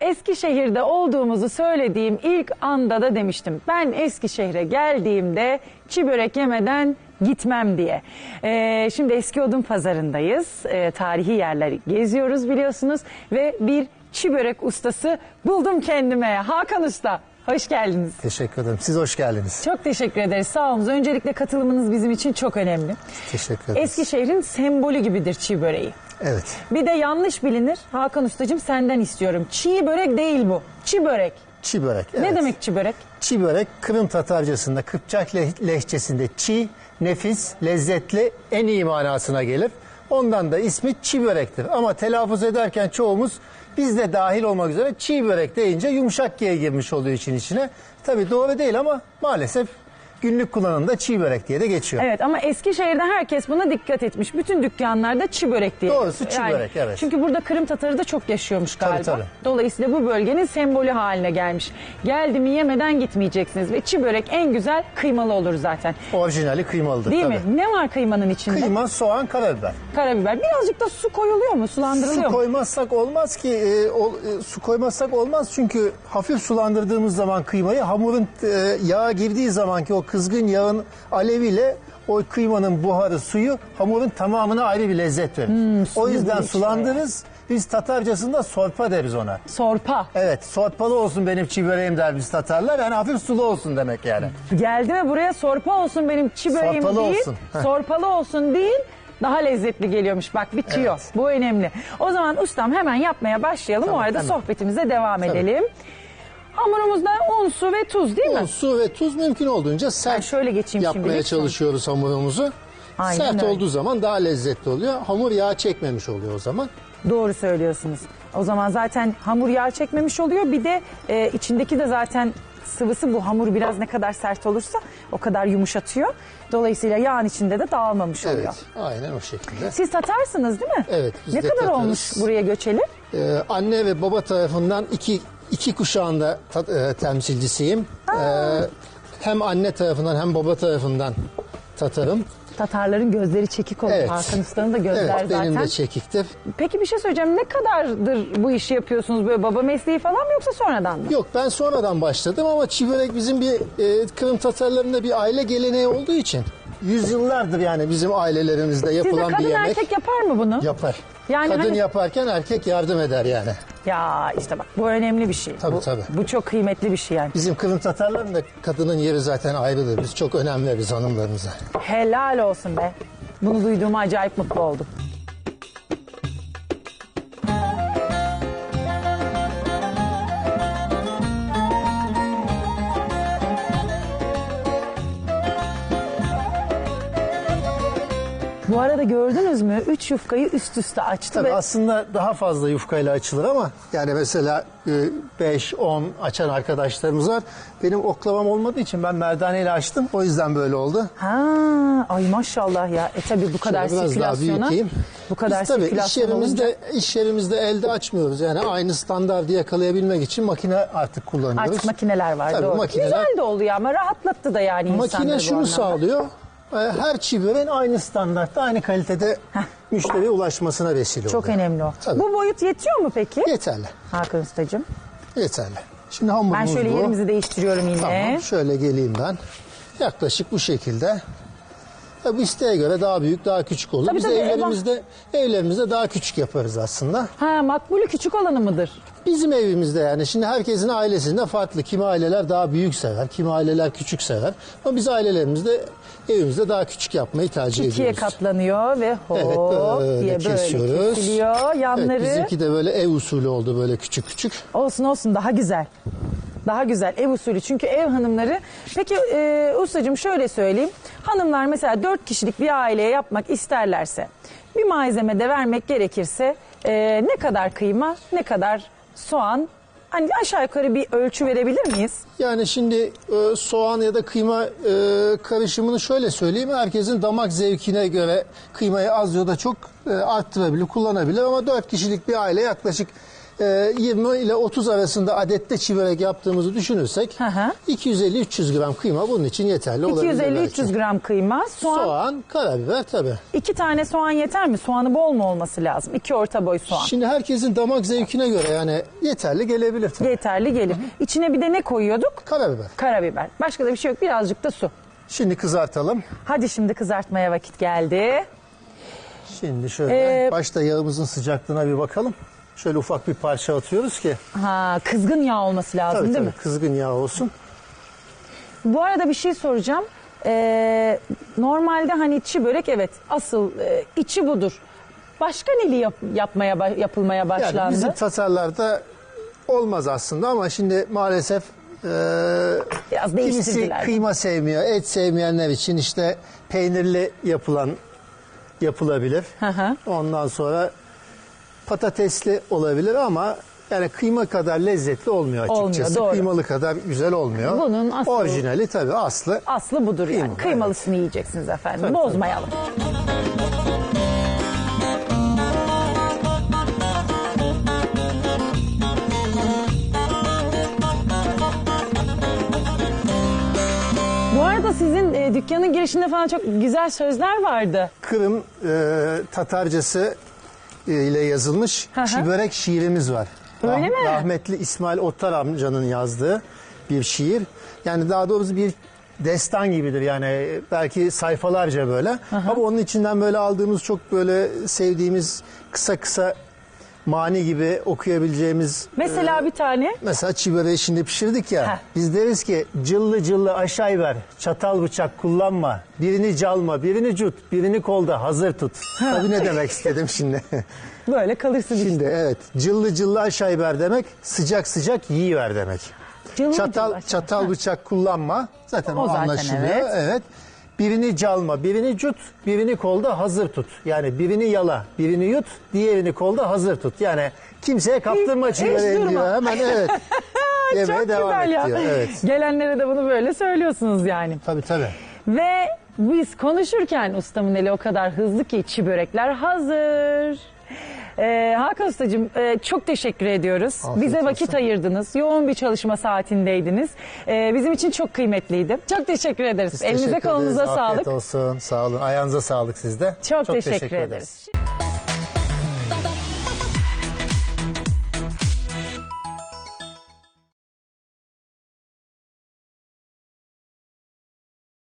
Eskişehir'de olduğumuzu söylediğim ilk anda da demiştim. Ben Eskişehir'e geldiğimde çi börek yemeden gitmem diye. Ee, şimdi Eski Odun Pazarı'ndayız. Ee, tarihi yerleri geziyoruz biliyorsunuz. Ve bir çi börek ustası buldum kendime. Hakan Usta, hoş geldiniz. Teşekkür ederim. Siz hoş geldiniz. Çok teşekkür ederiz. Sağ olun. Öncelikle katılımınız bizim için çok önemli. Teşekkür ederiz. Eskişehir'in sembolü gibidir çiğ böreği. Evet. Bir de yanlış bilinir. Hakan Ustacığım senden istiyorum. Çiğ börek değil bu. Çi börek. Çiğ börek. Ne evet. demek çi börek? Çiğ börek Kırım Tatarcasında Kıpçak leh- lehçesinde çiğ, nefis, lezzetli en iyi manasına gelir. Ondan da ismi çiğ börektir. Ama telaffuz ederken çoğumuz biz de dahil olmak üzere çiğ börek deyince yumuşak G'ye girmiş oluyor için içine. Tabii doğru değil ama maalesef günlük kullanımda çiğ börek diye de geçiyor. Evet ama Eskişehir'de herkes buna dikkat etmiş. Bütün dükkanlarda çi börek diye. Doğrusu çi börek, evet. Çünkü burada Kırım Tatarı da çok yaşıyormuş Tabii, galiba. tabii. Dolayısıyla bu bölgenin sembolü haline gelmiş. Geldi mi yemeden gitmeyeceksiniz. Ve çi börek en güzel kıymalı olur zaten. Orijinali kıymalıdır Değil tabii. mi? Ne var kıymanın içinde? Kıyma, soğan, karabiber. Karabiber. Birazcık da su koyuluyor mu? Sulandırılıyor Su mu? koymazsak olmaz ki e, ol- e, su koymazsak olmaz çünkü hafif sulandırdığımız zaman kıymayı hamurun e, yağa girdiği zamanki o kızgın yağın aleviyle o kıymanın buharı suyu hamurun tamamına ayrı bir lezzet verir. o Hmm, suyu yüzden sulandırırız. Biz Tatarcasında sorpa deriz ona. Sorpa. Evet, sorpalı olsun benim çiğ böreğim der biz Tatarlar. Yani hafif sulu olsun demek yani. Geldi mi buraya sorpa olsun benim çi böreğim Sorpalı değil. olsun. Heh. Sorpalı olsun değil. Daha lezzetli geliyormuş. Bak bitiyor. Evet. Bu önemli. O zaman ustam hemen yapmaya başlayalım. o Tamam, arada hemen. sohbetimize devam edelim. Hamurumuzda un, su ve tuz değil mi? Un, su ve tuz mümkün olduğunca sert Ben şöyle geçeyim yapmaya şimdilik. çalışıyoruz hamurumuzu. Aynen sert öyle. olduğu zaman daha lezzetli oluyor. Hamur yağ çekmemiş oluyor o zaman. Doğru söylüyorsunuz. O zaman zaten hamur yağ çekmemiş oluyor. Bir de e, içindeki de zaten sıvısı bu hamur biraz ne kadar sert olursa o kadar yumuşatıyor. Dolayısıyla yağın içinde de dağılmamış oluyor. Evet, aynen o şekilde. Siz Tatarsınız değil mi? Evet, biz Ne de kadar Tatarız. olmuş buraya göçeli? Ee, anne ve baba tarafından iki iki kuşağında e, temsilcisiyim. Ee, hem anne tarafından hem baba tarafından Tatarım. Tatarların gözleri çekik olur. Evet. Hakan da gözler Evet, zaten. benim de çekiktir. Peki bir şey söyleyeceğim. Ne kadardır bu işi yapıyorsunuz böyle baba mesleği falan mı yoksa sonradan mı? Yok ben sonradan başladım ama çiğ börek bizim bir e, Kırım Tatarlarında bir aile geleneği olduğu için yüzyıllardır yani bizim ailelerimizde Sizde yapılan bir kadın yemek. erkek yapar mı bunu? Yapar. Yani Kadın hani- yaparken erkek yardım eder yani. Ya işte bak bu önemli bir şey. Tabii, bu, tabii. bu çok kıymetli bir şey yani. Bizim Kırım Tatarların da kadının yeri zaten ayrıdır. Biz çok önem veririz hanımlarımıza. Helal olsun be. Bunu duyduğuma acayip mutlu oldum. Bu arada gördünüz mü? Üç yufkayı üst üste açtı Tabii ve aslında daha fazla yufkayla açılır ama yani mesela 5-10 açan arkadaşlarımız var. Benim oklavam olmadığı için ben merdaneyle açtım. O yüzden böyle oldu. Ha, ay maşallah ya. E tabi bu kadar Şöyle biraz daha büyüteyim. bu kadar Biz tabii iş yerimizde, olunca iş yerimizde elde açmıyoruz. Yani aynı standardı yakalayabilmek için makine artık kullanıyoruz. artık makineler var Tabii doğru. makineler- Güzel de oldu ya ama rahatlattı da yani Makine şunu sağlıyor. E, Her çiğ böreğin aynı standartta, aynı kalitede müşteriye ulaşmasına vesile oluyor. Çok önemli o. Tabii. Bu boyut yetiyor mu peki? Yeterli. Hakan Ustacığım. Yeterli. Şimdi hamurumuz Ben şöyle bu. yerimizi değiştiriyorum yine. Tamam şöyle geleyim ben. Yaklaşık bu şekilde. Ya bu isteğe göre daha büyük, daha küçük olur. Tabii, Biz tabii, evlerimizde evlerimizde daha küçük yaparız aslında. Ha makbulü küçük olanı mıdır? Bizim evimizde yani şimdi herkesin ailesinde farklı. Kimi aileler daha büyük sever, kimi aileler küçük sever. Ama biz ailelerimizde evimizde daha küçük yapmayı tercih İkiye ediyoruz. katlanıyor ve hop Evet böyle diye böyle kesiyoruz. kesiliyor. Yanları Evet, bizimki de böyle ev usulü oldu böyle küçük küçük. olsun olsun daha güzel. Daha güzel ev usulü çünkü ev hanımları. Peki e, ustacığım şöyle söyleyeyim. Hanımlar mesela dört kişilik bir aileye yapmak isterlerse bir malzeme de vermek gerekirse e, ne kadar kıyma ne kadar soğan hani aşağı yukarı bir ölçü verebilir miyiz? Yani şimdi e, soğan ya da kıyma e, karışımını şöyle söyleyeyim. Herkesin damak zevkine göre kıymayı az ya da çok e, arttırabilir, kullanabilir. Ama 4 kişilik bir aile yaklaşık 20 ile 30 arasında adette çiğ börek yaptığımızı düşünürsek Hı hı. 250-300 gram kıyma bunun için yeterli olabilir 250-300 belki. gram kıyma, soğan, Soğan, karabiber tabii. iki tane soğan yeter mi? Soğanı bol mu olması lazım? İki orta boy soğan. Şimdi herkesin damak zevkine göre yani yeterli gelebilir tabii. Yeterli gelir. İçine bir de ne koyuyorduk? Karabiber. Karabiber. Başka da bir şey yok. Birazcık da su. Şimdi kızartalım. Hadi şimdi kızartmaya vakit geldi. Şimdi şöyle Ee, başta yağımızın sıcaklığına bir bakalım. Şöyle ufak bir parça atıyoruz ki Ha, kızgın yağ olması lazım tabii değil tabii mi? kızgın yağ olsun. Bu arada bir şey soracağım. Ee, normalde hani içi börek evet asıl e, içi budur. Başka neli yap- yapmaya ba- yapılmaya başlandı? Yani bizim Tatarlarda olmaz aslında ama şimdi maalesef e, Biraz kimisi değiştirdiler. kıyma sevmiyor, et sevmeyenler için işte peynirli yapılan yapılabilir. Hı hı. Ondan sonra patatesli olabilir ama yani kıyma kadar lezzetli olmuyor Olmuyor, açıkçası. doğru. Kıymalı kadar güzel olmuyor. Bunun aslı- Orijinali tabii aslı. Aslı budur yani. Kıyma, Kıymalısını yiyeceksiniz efendim. Tabii, Bozmayalım. Bu arada sizin e, dükkanın girişinde falan çok güzel sözler vardı. Kırım e, Tatarcası ile yazılmış Hı hı. çi börek şiirimiz var. Öyle mi? Rahmetli İsmail Ottar amcanın yazdığı bir şiir. Yani daha doğrusu bir destan gibidir yani belki sayfalarca böyle. Ama onun içinden böyle aldığımız çok böyle sevdiğimiz kısa kısa mani gibi okuyabileceğimiz Mesela bir tane. Mesela çiğ böreği şimdi pişirdik ya. Heh. Biz deriz ki cıllı cıllı aşağı ver. Çatal bıçak kullanma. Birini calma, birini cut, birini kolda hazır tut. Tabii ne demek istedim şimdi. Böyle kalırsın işte. şimdi evet cıllı cıllı aşağı ver demek sıcak sıcak yiyiver demek. Cıllı çatal cıllı çatal bıçak kullanma. Zaten o, O zaten anlaşılıyor. evet. Birini calma, birini cut, birini kolda hazır tut. Yani birini yala, birini yut, diğerini kolda hazır tut. Yani kimseye kaptırma hiç durma. diyor. Hemen evet. Yemeğe Çok devam güzel et ya. diyor. Evet. Gelenlere de bunu böyle söylüyorsunuz yani. Tabii tabii. Ve biz konuşurken ustamın eli o kadar hızlı ki çi börekler hazır. Ee, Hakan Ustacığım e, çok teşekkür ediyoruz. Afiyet Bize vakit olsun. ayırdınız. Yoğun bir çalışma saatindeydiniz. Ee, bizim için çok kıymetliydi. Çok teşekkür ederiz. Biz Elinize teşekkür kolunuza ederiz. sağlık. Afiyet olsun. Sağ olun. Ayağınıza sağlık sizde. Çok, teşekkür, ederiz.